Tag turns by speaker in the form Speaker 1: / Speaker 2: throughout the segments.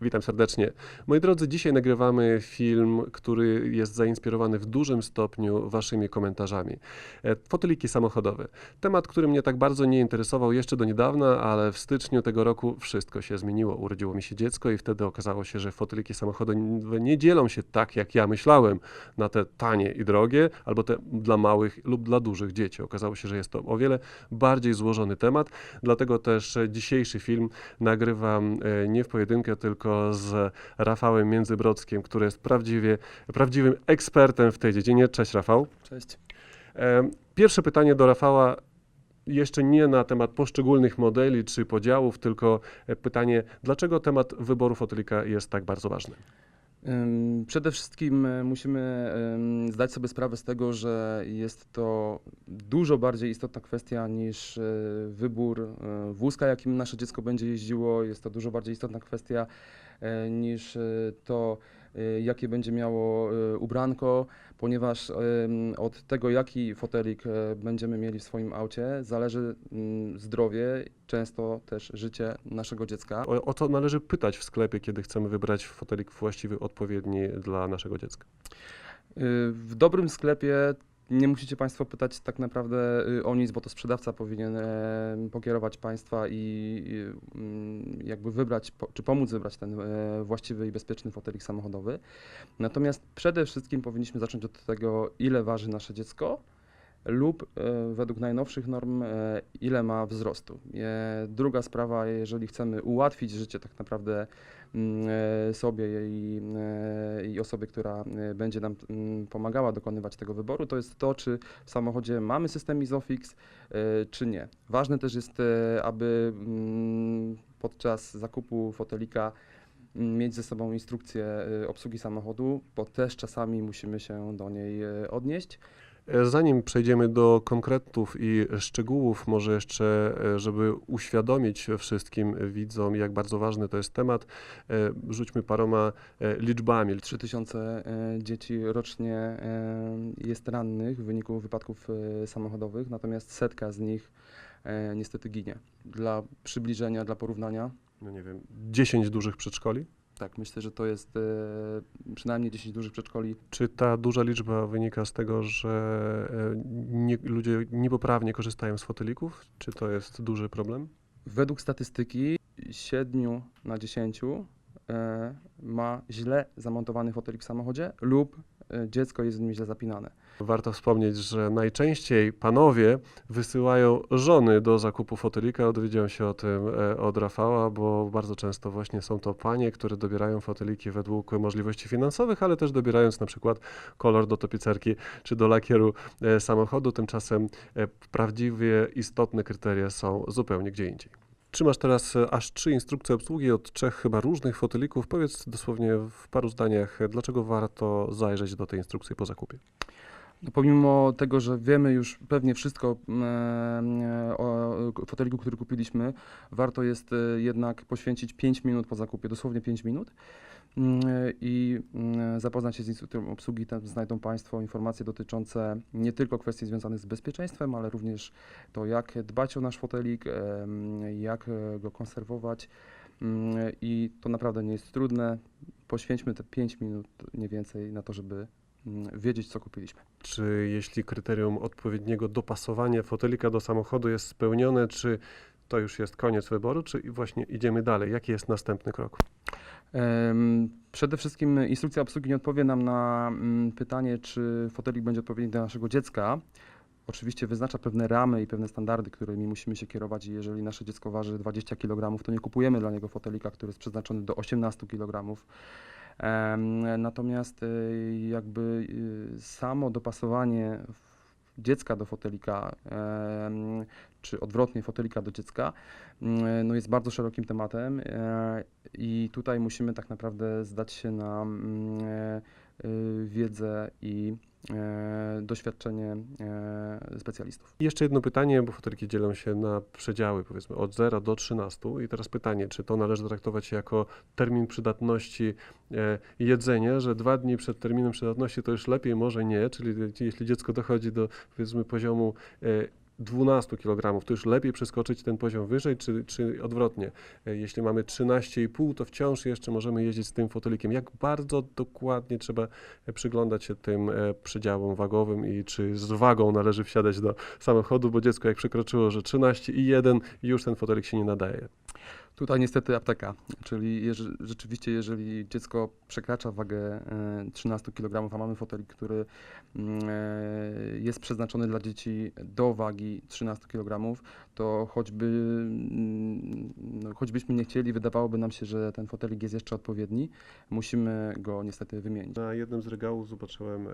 Speaker 1: Witam serdecznie. Moi drodzy, dzisiaj nagrywamy film, który jest zainspirowany w dużym stopniu Waszymi komentarzami. E, Foteliki samochodowe. Temat, który mnie tak bardzo nie interesował jeszcze do niedawna, ale w styczniu tego roku wszystko się zmieniło. Urodziło mi się dziecko i wtedy okazało się, że foteliki samochodowe nie dzielą się tak, jak ja myślałem, na te tanie i drogie, albo te dla małych lub dla dużych dzieci. Okazało się, że jest to o wiele bardziej złożony temat, dlatego też dzisiejszy film nagrywam e, nie w pojedynkę, tylko z Rafałem Międzybrodzkim, który jest prawdziwie, prawdziwym ekspertem w tej dziedzinie. Cześć Rafał.
Speaker 2: Cześć.
Speaker 1: Pierwsze pytanie do Rafała, jeszcze nie na temat poszczególnych modeli czy podziałów, tylko e, pytanie, dlaczego temat wyboru fotelika jest tak bardzo ważny?
Speaker 2: Przede wszystkim e, musimy zdać sobie sprawę z tego, że jest to dużo bardziej istotna kwestia niż e, wybór e, wózka, jakim nasze dziecko będzie jeździło. Jest to dużo bardziej istotna kwestia niż to, jakie będzie miało e, ubranko, ponieważ em, od tego, jaki fotelik będziemy mieli w swoim aucie, zależy mm, zdrowie, często też życie naszego dziecka.
Speaker 1: O, o co należy pytać w sklepie, kiedy chcemy wybrać fotelik właściwy, odpowiedni dla naszego dziecka?
Speaker 2: Y, W dobrym sklepie nie musicie Państwo pytać tak naprawdę y, o nic, bo to sprzedawca powinien e, pokierować Państwa i mm, jakby wybrać, czy pomóc wybrać ten e, właściwy i bezpieczny fotelik samochodowy. Natomiast przede wszystkim powinniśmy zacząć od tego, ile waży nasze dziecko lub e, według najnowszych norm, e, ile ma wzrostu. E, Druga sprawa, jeżeli chcemy ułatwić życie tak naprawdę mm, sobie i, i osobie, która będzie nam mm, pomagała dokonywać tego wyboru, to jest to, czy w samochodzie mamy system Isofix, czy nie. Ważne też jest, aby mm, podczas zakupu fotelika mieć ze sobą instrukcję obsługi samochodu, bo też czasami musimy się do niej odnieść.
Speaker 1: E, Zanim przejdziemy do konkretów i szczegółów, może jeszcze, e, żeby uświadomić wszystkim widzom, jak bardzo ważny to jest temat, e, rzućmy paroma liczbami.
Speaker 2: 3000 e, dzieci rocznie jest rannych w wyniku wypadków samochodowych, natomiast setka z nich niestety ginie. Dla przybliżenia, dla porównania,
Speaker 1: no nie wiem, 10 dużych przedszkoli?
Speaker 2: Tak, myślę, że to jest e, przynajmniej 10 dużych przedszkoli.
Speaker 1: Czy ta duża liczba wynika z tego, że e, nie, ludzie niepoprawnie korzystają z fotelików? Czy to jest duży problem?
Speaker 2: Według statystyki 7 na 10 e, ma źle zamontowany fotelik w samochodzie lub dziecko jest w nim źle zapinane.
Speaker 1: Warto wspomnieć, że najczęściej panowie wysyłają żony do zakupu fotelika. Dowiedziałem się o tym e, od Rafała, bo bardzo często właśnie są to panie, które dobierają foteliki według możliwości finansowych, ale też dobierając na przykład kolor do tapicerki czy do lakieru e, samochodu. Tymczasem e, prawdziwie istotne kryteria są zupełnie gdzie indziej. Trzymasz teraz e, aż trzy instrukcje obsługi od trzech chyba różnych fotelików. Powiedz dosłownie w paru zdaniach, e, dlaczego warto zajrzeć do tej instrukcji po zakupie.
Speaker 2: No, pomimo tego, że wiemy już pewnie wszystko mm, e, o foteliku, który kupiliśmy, warto jest e, jednak poświęcić 5 minut po zakupie, dosłownie 5 minut i mm, zapoznać się z instrukcją obsługi. Tam znajdą Państwo informacje dotyczące nie tylko kwestii związanych z bezpieczeństwem, ale również to, jak dbać o nasz fotelik, jak e, go konserwować Mm, i to naprawdę nie jest trudne. Poświęćmy te 5 minut, nie więcej, na to, żeby mm, wiedzieć, co kupiliśmy.
Speaker 1: Czy jeśli kryterium odpowiedniego dopasowania fotelika do samochodu jest spełnione, czy to już jest koniec wyboru, czy właśnie idziemy dalej? Jaki jest następny krok?
Speaker 2: Przede wszystkim instrukcja obsługi nie odpowie nam na mm, pytanie, czy fotelik będzie odpowiedni dla naszego dziecka. Oczywiście wyznacza pewne ramy i pewne standardy, którymi musimy się kierować jeżeli nasze dziecko waży 20 kg, to nie kupujemy dla niego fotelika, który jest przeznaczony do 18 kg. Natomiast y, jakby y, samo dopasowanie dziecka do fotelika, czy odwrotnie fotelika do dziecka, no jest bardzo szerokim tematem e, i tutaj musimy tak naprawdę zdać się na e, wiedzę i doświadczenie e, specjalistów.
Speaker 1: Jeszcze jedno pytanie, bo foteliki dzielą się na przedziały, powiedzmy od 0 do 13. I teraz pytanie, czy to należy traktować jako termin przydatności e, jedzenia, że dwa dni przed terminem przydatności to już lepiej, może nie, czyli jeśli dziecko dochodzi do powiedzmy poziomu e, 12 kg, to już lepiej przeskoczyć ten poziom wyżej, czy, czy odwrotnie? E, Jeśli mamy 13,5, to wciąż jeszcze możemy jeździć z tym fotelikiem. Jak bardzo dokładnie trzeba e, przyglądać się tym e, przedziałom wagowym i czy z wagą należy wsiadać do samochodu, bo dziecko jak przekroczyło, że 13,1 już ten fotelik się nie nadaje.
Speaker 2: Tutaj niestety apteka, czyli jeże, rzeczywiście jeżeli dziecko przekracza wagę e, 13 kg, a mamy fotelik, który mm, e, jest przeznaczony dla dzieci do wagi 13 kg, to choćby, mm, no, choćbyśmy nie chcieli, wydawałoby nam się, że ten fotelik jest jeszcze odpowiedni, musimy go niestety wymienić.
Speaker 1: Na jednym z regałów zobaczyłem e,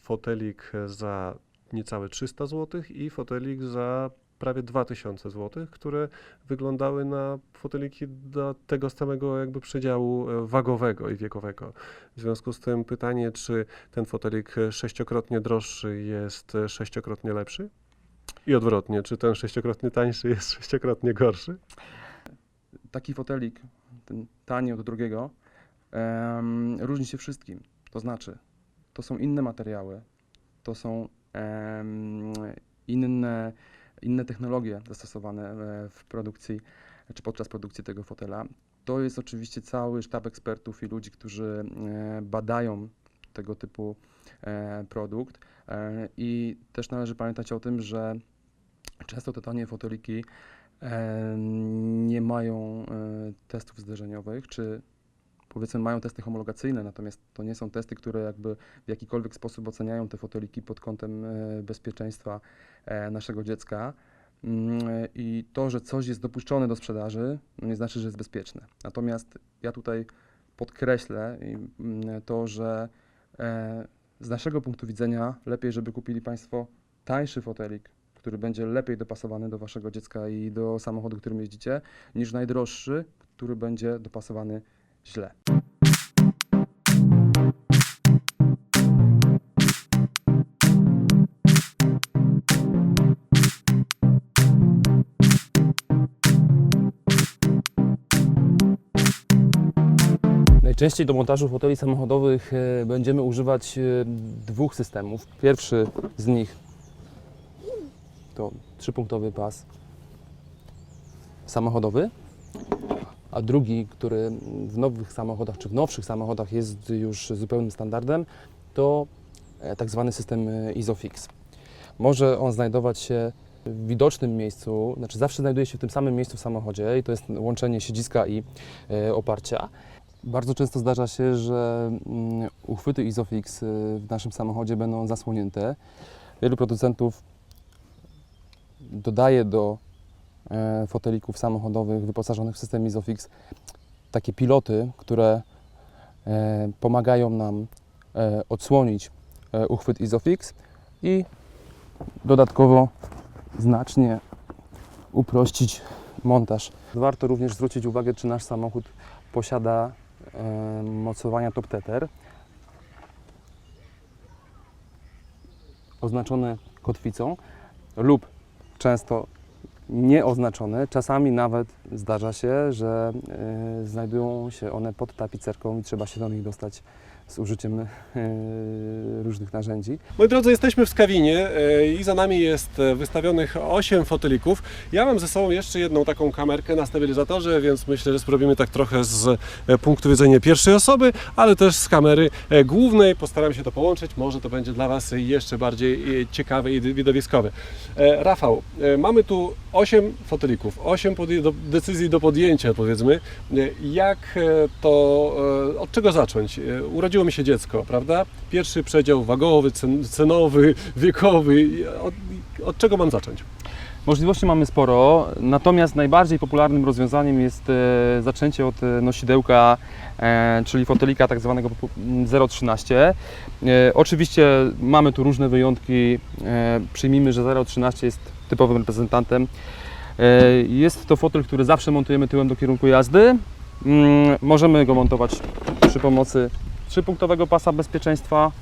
Speaker 1: fotelik za niecałe 300 zł i fotelik za prawie 2000 zł, które wyglądały na foteliki do tego samego jakby przedziału e, wagowego i wiekowego. W związku z tym pytanie, czy ten fotelik sześciokrotnie droższy jest sześciokrotnie lepszy? I odwrotnie, czy ten sześciokrotnie tańszy jest sześciokrotnie gorszy?
Speaker 2: taki fotelik, ten tani od drugiego, em, różni się wszystkim. To znaczy, to są inne materiały, to są em, inne, inne technologie zastosowane e, w produkcji, czy podczas produkcji tego fotela. To jest oczywiście cały sztab ekspertów i ludzi, którzy e, badają tego typu e, produkt. I też należy pamiętać o tym, że często te tanie foteliki nie mają testów zderzeniowych, czy powiedzmy mają testy homologacyjne, natomiast to nie są testy, które jakby w jakikolwiek sposób oceniają te foteliki pod kątem e, bezpieczeństwa e, naszego dziecka. Mm, e, I to, że coś jest dopuszczone do sprzedaży, no nie znaczy, że jest bezpieczne. Natomiast ja tutaj podkreślę mm, to, że z naszego punktu widzenia lepiej, żeby kupili Państwo tańszy fotelik, który będzie lepiej dopasowany do Waszego dziecka i do samochodu, którym jeździcie, niż najdroższy, który będzie dopasowany źle.
Speaker 3: Najczęściej do montażu foteli samochodowych e, będziemy używać e, dwóch systemów. Pierwszy z nich to trzypunktowy pas samochodowy, a drugi, który w nowych samochodach czy w nowszych samochodach jest już zupełnym standardem, to e, tak zwany system e, Isofix. Może on znajdować się w widocznym miejscu, znaczy zawsze znajduje się w tym samym miejscu w samochodzie i to jest łączenie siedziska i e, oparcia. Bardzo często zdarza się, że mm, uchwyty Isofix w naszym samochodzie będą zasłonięte. Wielu producentów dodaje do fotelików samochodowych wyposażonych w system Isofix takie piloty, które e, pomagają nam e, odsłonić e, uchwyt Isofix i dodatkowo znacznie uprościć montaż. Warto również zwrócić uwagę, czy nasz samochód posiada e, mocowania top tether oznaczone kotwicą lub często nieoznaczone. Czasami nawet zdarza się, że e, znajdują się one pod tapicerką i trzeba się do nich dostać z użyciem e, różnych narzędzi.
Speaker 1: Moi drodzy, jesteśmy w Skawinie e, i za nami jest e, wystawionych 8 fotelików. Ja mam ze sobą jeszcze jedną taką kamerkę na stabilizatorze, więc myślę, że spróbujemy tak trochę z punktu widzenia pierwszej osoby, ale też z kamery głównej. Postaram się to połączyć, może to będzie dla Was jeszcze bardziej ciekawe i widowiskowe. Rafał, mamy tu 8 fotelików, 8 podje- do, decyzji do podjęcia, powiedzmy. Jak to, od czego zacząć? E, Urodziło mi się dziecko, prawda? Pierwszy przedział wagowy, cen, cenowy, wiekowy. Od, od czego mam zacząć?
Speaker 2: Możliwości mamy sporo, natomiast najbardziej popularnym rozwiązaniem jest e, zaczęcie od e, nosidełka, e, czyli fotelika tak zwanego popu- m, 0,13. E, oczywiście mamy tu różne wyjątki. Przyjmijmy, że 0,13 jest typowym reprezentantem. Jest to fotel, który zawsze montujemy tyłem do kierunku jazdy. Mm, możemy go montować przy pomocy trzypunktowego pasa bezpieczeństwa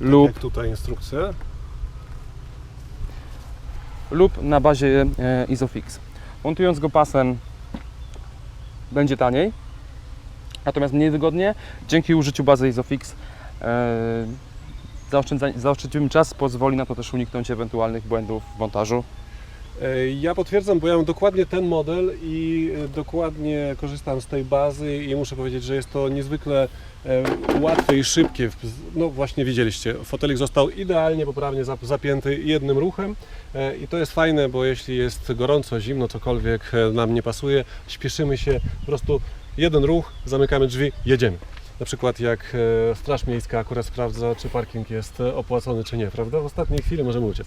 Speaker 2: lub
Speaker 1: Jak tutaj instrukcja.
Speaker 2: lub na bazie e, Isofix. Montując go pasem będzie taniej, natomiast mniej wygodnie. Dzięki użyciu bazy Isofix e, zaoszczędzimy czas, pozwoli na to też uniknąć ewentualnych błędów w montażu.
Speaker 1: E, Ja potwierdzam, bo ja mam dokładnie ten model i e, dokładnie korzystam z tej bazy i muszę powiedzieć, że jest to niezwykle e, łatwe i szybkie. No właśnie widzieliście, fotelik został idealnie, poprawnie zap- zapięty jednym ruchem i to jest fajne, bo jeśli jest gorąco, zimno, cokolwiek nam nie pasuje, śpieszymy się, po prostu jeden ruch, zamykamy drzwi, jedziemy. Na przykład jak e, Straż Miejska akurat sprawdza, czy parking jest e, opłacony, czy nie, prawda? W ostatniej chwili możemy uciec.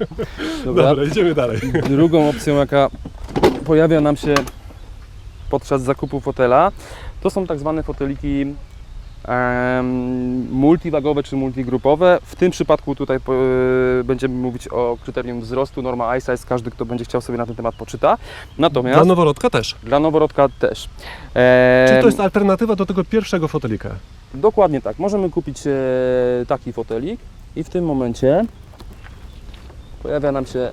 Speaker 1: Dobra, idziemy dalej.
Speaker 2: Drugą opcją, jaka pojawia nam się podczas zakupu fotela, to są tak zwane foteliki multiwagowe czy multigrupowe. W tym przypadku tutaj e, będziemy mówić o kryterium wzrostu, norma iSize. Każdy, kto będzie chciał sobie na ten temat poczyta. Natomiast
Speaker 1: Dla noworodka też.
Speaker 2: dla noworodka też.
Speaker 1: Czy to jest alternatywa do tego pierwszego fotelika?
Speaker 2: Dokładnie tak. Możemy kupić e, taki fotelik i w tym momencie pojawia nam się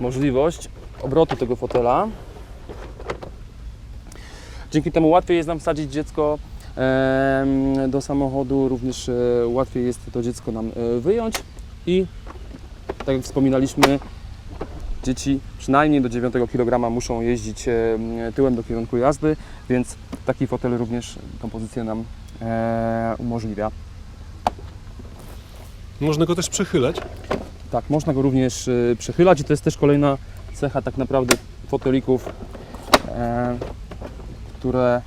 Speaker 2: możliwość obrotu tego fotela. Dzięki temu łatwiej jest nam wsadzić dziecko do samochodu, również e, łatwiej jest to dziecko nam e, wyjąć i tak jak wspominaliśmy, dzieci przynajmniej do 9 kg muszą jeździć e, tyłem do kierunku jazdy, więc taki fotel również tą pozycję nam umożliwia.
Speaker 1: Można go też przechylać.
Speaker 2: Tak, można go również przechylać i to jest też kolejna cecha tak naprawdę fotelików, które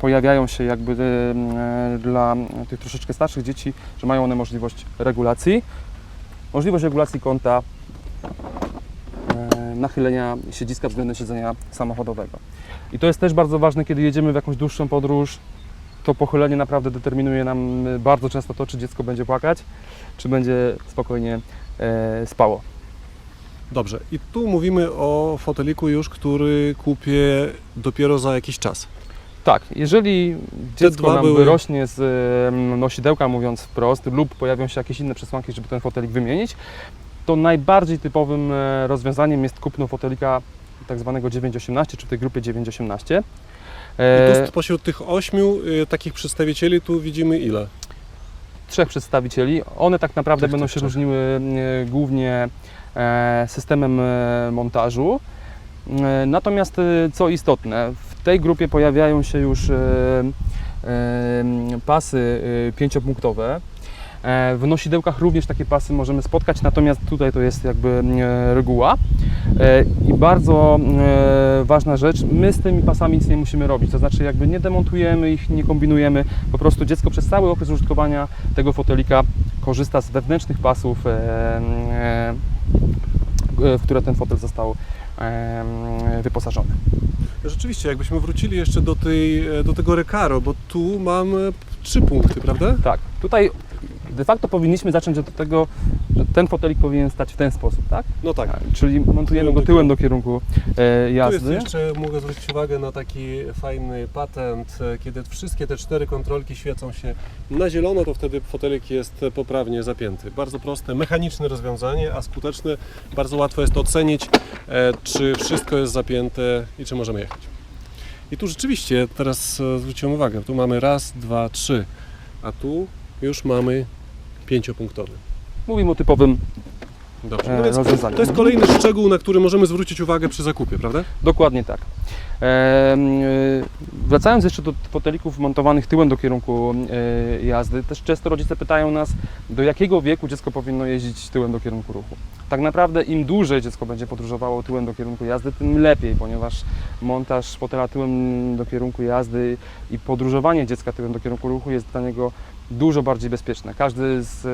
Speaker 2: pojawiają się jakby e, dla tych troszeczkę starszych dzieci, że mają one możliwość regulacji. Możliwość regulacji kąta e, nachylenia siedziska względem siedzenia samochodowego. I to jest też bardzo ważne, kiedy jedziemy w jakąś dłuższą podróż. To pochylenie naprawdę determinuje nam e, bardzo często to, czy dziecko będzie płakać, czy będzie spokojnie e, spało.
Speaker 1: Dobrze. I tu mówimy o foteliku już, który kupię dopiero za jakiś czas.
Speaker 2: Tak, jeżeli dziecko nam
Speaker 1: były-
Speaker 2: wyrośnie z nosidełka, mówiąc wprost, lub pojawią się jakieś inne przesłanki, żeby ten fotelik wymienić, to najbardziej typowym e, rozwiązaniem jest kupno fotelika tak zwanego 918, czy w tej grupie 918.
Speaker 1: I
Speaker 2: E,
Speaker 1: tu spośród tych ośmiu y, takich przedstawicieli tu widzimy ile?
Speaker 2: trzech przedstawicieli. One tak naprawdę
Speaker 1: Tych,
Speaker 2: będą się
Speaker 1: trzech.
Speaker 2: różniły e, głównie e, systemem e, montażu. E, Natomiast e, co istotne, w tej grupie pojawiają się już e, e, pasy e, pięciopunktowe. W nosidełkach również takie pasy możemy spotkać, natomiast tutaj to jest jakby reguła. I bardzo ważna rzecz, my z tymi pasami nic nie musimy robić, to znaczy jakby nie demontujemy ich, nie kombinujemy, po prostu dziecko przez cały okres użytkowania tego fotelika korzysta z wewnętrznych pasów, w które ten fotel został e, wyposażony.
Speaker 1: Rzeczywiście, jakbyśmy wrócili jeszcze do, tej, e, do tego Recaro, bo tu mam e, trzy punkty, prawda?
Speaker 2: Tak, tutaj de facto powinniśmy zacząć od tego, że ten fotelik powinien stać w ten sposób, tak?
Speaker 1: No tak.
Speaker 2: Czyli montujemy go tyłem do kierunku e,
Speaker 1: Tu jest
Speaker 2: jazdy.
Speaker 1: jeszcze, mogę zwrócić uwagę na taki fajny patent, e, kiedy wszystkie te cztery kontrolki świecą się na zielono, to wtedy fotelik jest poprawnie zapięty. Bardzo proste, mechaniczne rozwiązanie, a skuteczne. Bardzo łatwo jest ocenić, e, czy wszystko jest zapięte i czy możemy jechać. I tu rzeczywiście, teraz e, zwróciłem uwagę, tu mamy raz, dwa, trzy, a tu już mamy pięciopunktowy.
Speaker 2: Mówimy o typowym
Speaker 1: Dobrze,
Speaker 2: e,
Speaker 1: no więc
Speaker 2: rozwiązaniu.
Speaker 1: to jest kolejny szczegół, na który możemy zwrócić uwagę przy zakupie, prawda?
Speaker 2: Dokładnie tak. Em, y, Wracając jeszcze do fotelików montowanych tyłem do kierunku jazdy, też często rodzice pytają nas, do jakiego wieku dziecko powinno jeździć tyłem do kierunku ruchu. Tak naprawdę im dłużej dziecko będzie podróżowało tyłem do kierunku jazdy, tym lepiej, ponieważ montaż fotela tyłem do kierunku jazdy i podróżowanie dziecka tyłem do kierunku ruchu jest dla niego dużo bardziej bezpieczne. Każdy z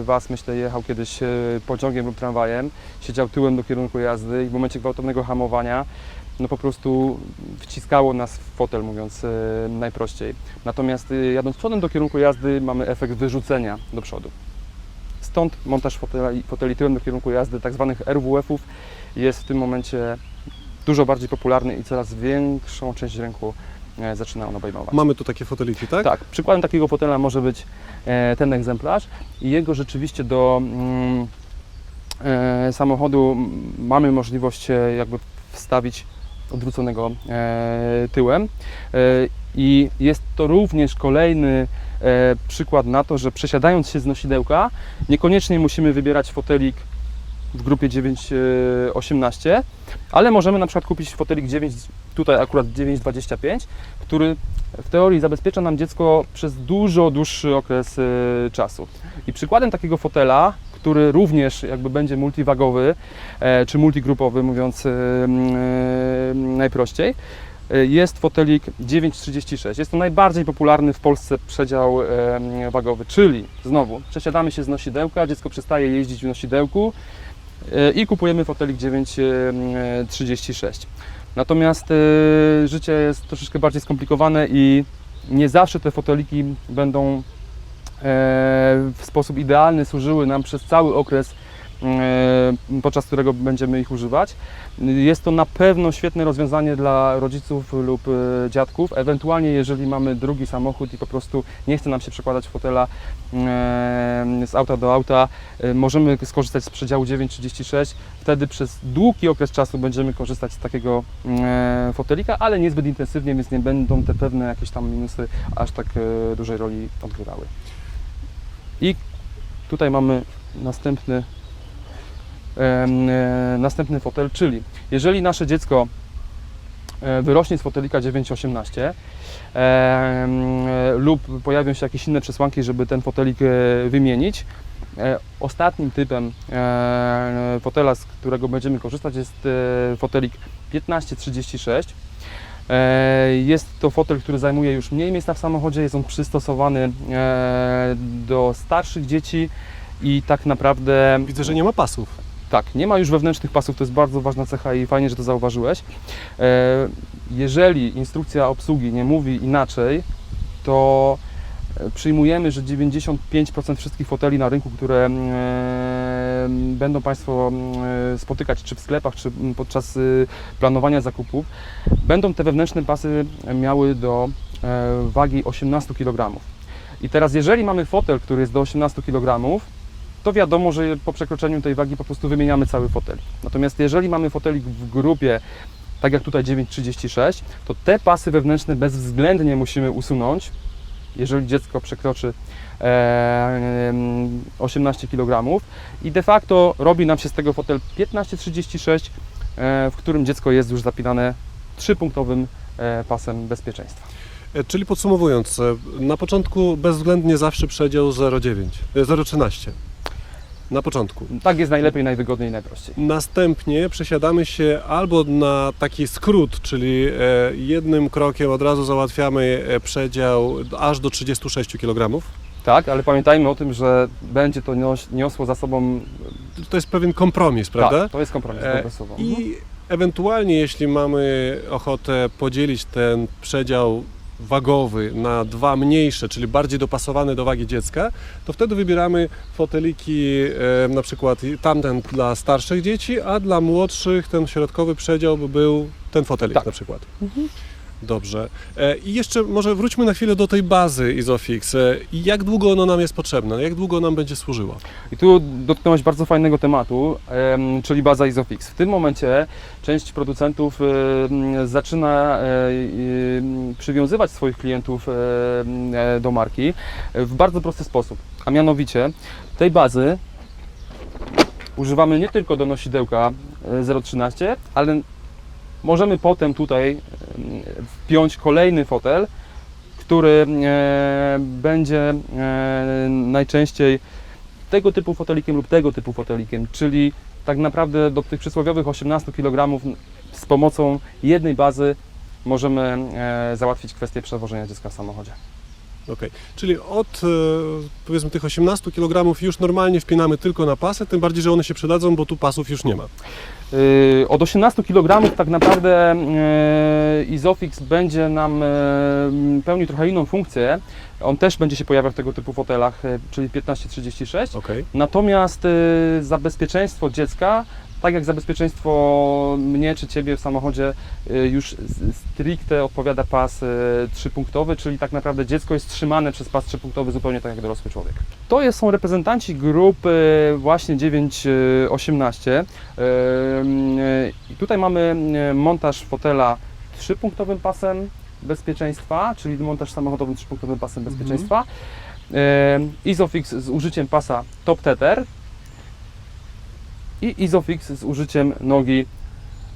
Speaker 2: y, Was, myślę, jechał kiedyś y, pociągiem lub tramwajem, siedział tyłem do kierunku jazdy i w momencie gwałtownego hamowania no po prostu wciskało nas w fotel, mówiąc e, najprościej. Natomiast e, jadąc przodem do kierunku jazdy mamy efekt wyrzucenia do przodu. Stąd montaż foteli, foteli tyłem do kierunku jazdy, tak zwanych RWF-ów, jest w tym momencie dużo bardziej popularny i coraz większą część rynku e, zaczyna on obejmować.
Speaker 1: Mamy tu takie foteliki, tak?
Speaker 2: Tak, przykładem takiego fotela może być e, ten egzemplarz i jego rzeczywiście do mm, e, samochodu mamy możliwość e, jakby wstawić odwróconego e, tyłem e, i jest to również kolejny e, przykład na to, że przesiadając się z nosidełka, niekoniecznie musimy wybierać fotelik w grupie 9-18, ale możemy na przykład kupić fotelik 9, tutaj akurat 9,25, który w teorii zabezpiecza nam dziecko przez dużo dłuższy okres e, czasu. I przykładem takiego fotela, który również jakby będzie multiwagowy, e, czy multigrupowy, mówiąc e, e, najprościej, e, jest fotelik 936. Jest to najbardziej popularny w Polsce przedział e, wagowy, czyli znowu przesiadamy się z nosidełka, dziecko przestaje jeździć w nosidełku e, i kupujemy fotelik 936. Natomiast e, życie jest troszeczkę bardziej skomplikowane i nie zawsze te foteliki będą e, w sposób idealny służyły nam przez cały okres, e, podczas którego będziemy ich używać. Jest to na pewno świetne rozwiązanie dla rodziców lub e, dziadków. Ewentualnie, jeżeli mamy drugi samochód i po prostu nie chce nam się przekładać fotela e, z auta do auta, e, możemy skorzystać z przedziału 936. Wtedy przez długi okres czasu będziemy korzystać z takiego e, fotelika, ale niezbyt intensywnie, więc nie będą te pewne jakieś tam minusy aż tak e, dużej roli odgrywały. I tutaj mamy następny, e, następny fotel, czyli jeżeli nasze dziecko e, wyrośnie z fotelika 918 em, e, lub pojawią się jakieś inne przesłanki, żeby ten fotelik e, wymienić, e, ostatnim typem e, fotela, z którego będziemy korzystać jest e, fotelik 1536. E, Jest to fotel, który zajmuje już mniej miejsca w samochodzie, jest on przystosowany e, do starszych dzieci i tak naprawdę
Speaker 1: Widzę, że nie ma pasów.
Speaker 2: Tak, nie ma już wewnętrznych pasów, to jest bardzo ważna cecha i fajnie, że to zauważyłeś. E, Jeżeli instrukcja obsługi nie mówi inaczej, to e, przyjmujemy, że 95% wszystkich foteli na rynku, które e, będą Państwo e, spotykać czy w sklepach, czy m, podczas e, planowania zakupów, będą te wewnętrzne pasy miały do wagi 18 kg. I teraz, jeżeli mamy fotel, który jest do 18 kg, to wiadomo, że po przekroczeniu tej wagi po prostu wymieniamy cały fotelik. Natomiast jeżeli mamy fotelik w grupie, tak jak tutaj 936, to te pasy wewnętrzne bezwzględnie musimy usunąć, jeżeli dziecko przekroczy e, em, 18 kg i de facto robi nam się z tego fotel 1536, e, w którym dziecko jest już zapinane trzypunktowym e, pasem bezpieczeństwa.
Speaker 1: E, Czyli podsumowując, na początku bezwzględnie zawsze przedział 0,9, e, 0,13. Na początku.
Speaker 2: Tak jest najlepiej, najwygodniej i najprościej.
Speaker 1: Następnie przesiadamy się albo na taki skrót, czyli e, jednym krokiem od razu załatwiamy e, przedział aż do 36 kg.
Speaker 2: Tak, ale pamiętajmy o tym, że będzie to nios- niosło za sobą.
Speaker 1: To jest pewien kompromis, prawda?
Speaker 2: Tak, to jest kompromis
Speaker 1: E,
Speaker 2: kompresowy.
Speaker 1: I ewentualnie, jeśli mamy ochotę podzielić ten przedział wagowy na dwa mniejsze, czyli bardziej dopasowane do wagi dziecka, to wtedy wybieramy foteliki, e, na przykład tamten dla starszych dzieci, a dla młodszych ten środkowy przedział by był ten fotelik
Speaker 2: Tak.
Speaker 1: na przykład. Dobrze. E, I jeszcze może wróćmy na chwilę do tej bazy Isofix. E, jak długo ona nam jest potrzebna? Jak długo nam będzie służyła?
Speaker 2: I tu dotknąłeś bardzo fajnego tematu, em, czyli baza Isofix. W tym momencie część producentów zaczyna e, przywiązywać swoich klientów do marki w bardzo prosty sposób. A mianowicie tej bazy używamy nie tylko do nosidełka e, 013, ale możemy potem tutaj wpiąć kolejny fotel, który będzie najczęściej tego typu fotelikiem lub tego typu fotelikiem, czyli tak naprawdę do tych przysłowiowych 18 kg z pomocą jednej bazy możemy załatwić kwestię przewożenia dziecka w samochodzie.
Speaker 1: Okej, czyli od e, powiedzmy tych 18 kg już normalnie wpinamy tylko na pasy, tym bardziej, że one się przydadzą, bo tu pasów już nie ma.
Speaker 2: Yy, Od 18 kg tak naprawdę e, Isofix będzie nam e, pełnił trochę inną funkcję. On też będzie się pojawiał w tego typu fotelach, e, czyli 1536.
Speaker 1: Okej.
Speaker 2: Natomiast za bezpieczeństwo dziecka, tak jak za bezpieczeństwo mnie czy Ciebie w samochodzie, y, już stricte odpowiada pas y, trzypunktowy, czyli tak naprawdę dziecko jest trzymane przez pas trzypunktowy zupełnie tak jak dorosły człowiek. To jest, są reprezentanci grupy właśnie 9-18. I tutaj mamy y, montaż fotela trzypunktowym pasem
Speaker 3: bezpieczeństwa, czyli montaż samochodowym trzypunktowym pasem bezpieczeństwa. E, Isofix z użyciem pasa Top Tether i Isofix z użyciem nogi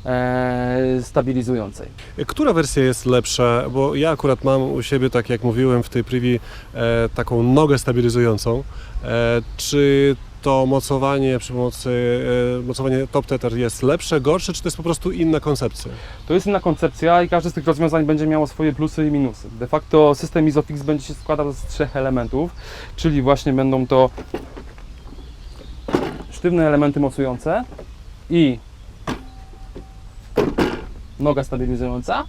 Speaker 3: e, stabilizującej.
Speaker 1: Która wersja jest lepsza? Bo ja akurat mam u siebie, tak jak mówiłem w tej privie, e, taką nogę stabilizującą. E, czy to mocowanie przy pomocy mocowanie top tether jest lepsze, gorsze, czy to jest po prostu inna koncepcja?
Speaker 3: To jest inna koncepcja i każde z tych rozwiązań będzie miało swoje plusy i minusy. De facto system Isofix będzie się składał z trzech elementów, czyli właśnie będą to sztywne elementy mocujące i noga stabilizująca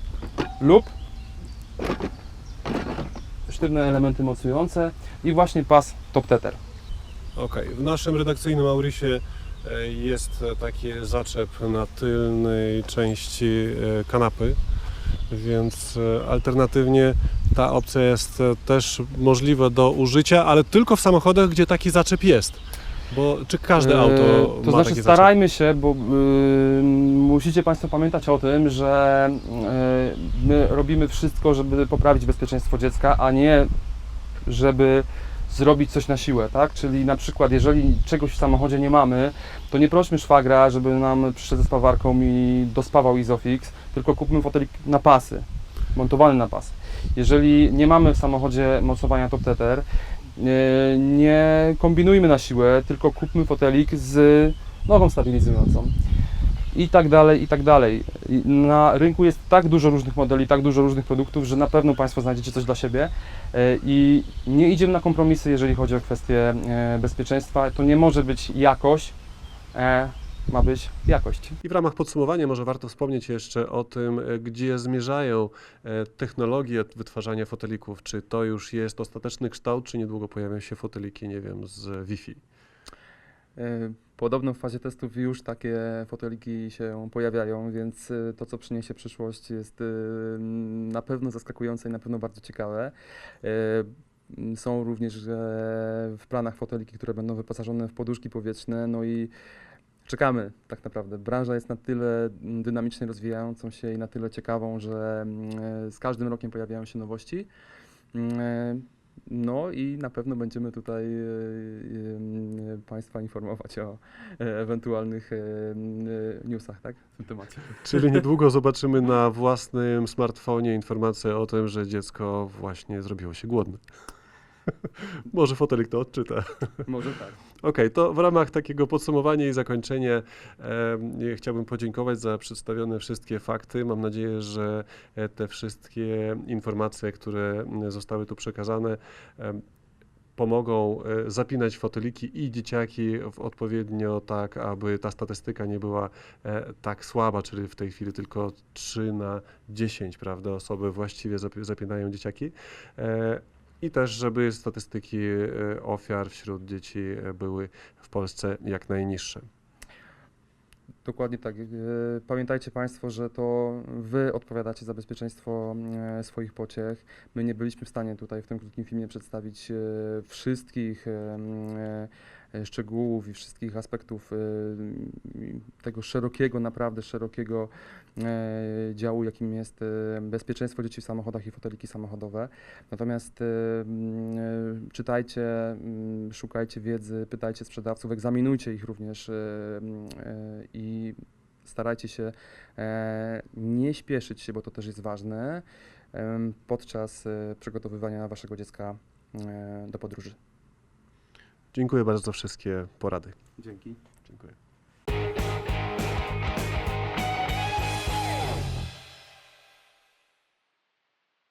Speaker 3: lub sztywne elementy mocujące i właśnie pas top tether.
Speaker 1: Okej, w naszym redakcyjnym Aurisie e, jest taki zaczep na tylnej części e, kanapy, więc e, alternatywnie ta opcja jest też możliwa do użycia, ale tylko w samochodach, gdzie taki zaczep jest. Bo czy każde auto
Speaker 3: To
Speaker 1: ma
Speaker 3: znaczy
Speaker 1: taki
Speaker 3: starajmy się, bo y, musicie Państwo pamiętać o tym, że y, my robimy wszystko, żeby poprawić bezpieczeństwo dziecka, a nie żeby zrobić coś na siłę, tak? Czyli na przykład, jeżeli czegoś w samochodzie nie mamy, to nie prośmy szwagra, żeby nam przyszedł ze spawarką i dospawał Isofix, tylko kupmy fotelik na pasy, montowany na pasy. Jeżeli nie mamy w samochodzie mocowania top tether, e, nie kombinujmy na siłę, tylko kupmy fotelik z nogą stabilizującą. I tak dalej, i tak dalej. Na rynku jest tak dużo różnych modeli, tak dużo różnych produktów, że na pewno Państwo znajdziecie coś dla siebie E, i nie idziemy na kompromisy, jeżeli chodzi o kwestie e, bezpieczeństwa. To nie może być jakość, e, ma być jakość.
Speaker 1: I w ramach podsumowania może warto wspomnieć jeszcze o tym, e, gdzie zmierzają e, technologie wytwarzania fotelików. Czy to już jest ostateczny kształt, czy niedługo pojawią się foteliki, nie wiem, z Wi-Fi?
Speaker 2: E, Podobno w fazie testów już takie foteliki się pojawiają, więc to, co przyniesie przyszłość, jest na pewno zaskakujące i na pewno bardzo ciekawe. Są również w planach foteliki, które będą wyposażone w poduszki powietrzne, no i czekamy tak naprawdę. Branża jest na tyle mm, dynamicznie rozwijającą się i na tyle ciekawą, że mm, z każdym rokiem pojawiają się nowości. Mm, No i na pewno będziemy tutaj e, e, Państwa informować o e, ewentualnych e, m, e, newsach tak, w tym temacie.
Speaker 1: Czyli niedługo zobaczymy na własnym smartfonie informację o tym, że dziecko właśnie zrobiło się głodne. Może fotelik to odczyta.
Speaker 2: Może tak.
Speaker 1: Okej, to w ramach takiego podsumowania i zakończenia e, chciałbym podziękować za przedstawione wszystkie fakty. Mam nadzieję, że e, te wszystkie informacje, które zostały tu przekazane, em, pomogą e, zapinać foteliki i dzieciaki w odpowiednio tak, aby ta statystyka nie była e, tak słaba, czyli w tej chwili tylko 3 na 10, prawda, osoby właściwie zapi- zapinają dzieciaki. I też, żeby statystyki e, ofiar wśród dzieci e, były w Polsce jak najniższe.
Speaker 2: Dokładnie tak. E, Pamiętajcie Państwo, że to Wy odpowiadacie za bezpieczeństwo swoich pociech. My nie byliśmy w stanie tutaj w tym krótkim filmie przedstawić wszystkich szczegółów i wszystkich aspektów e, tego szerokiego, naprawdę szerokiego e, działu, jakim jest e, bezpieczeństwo dzieci w samochodach i foteliki samochodowe. Natomiast e, e, czytajcie, szukajcie wiedzy, pytajcie sprzedawców, egzaminujcie ich również e, e, i starajcie się e, nie śpieszyć się, bo to też jest ważne, podczas e, przygotowywania waszego dziecka e, do podróży.
Speaker 1: Dziękuję bardzo za wszystkie porady.
Speaker 2: Dzięki.
Speaker 1: Dziękuję.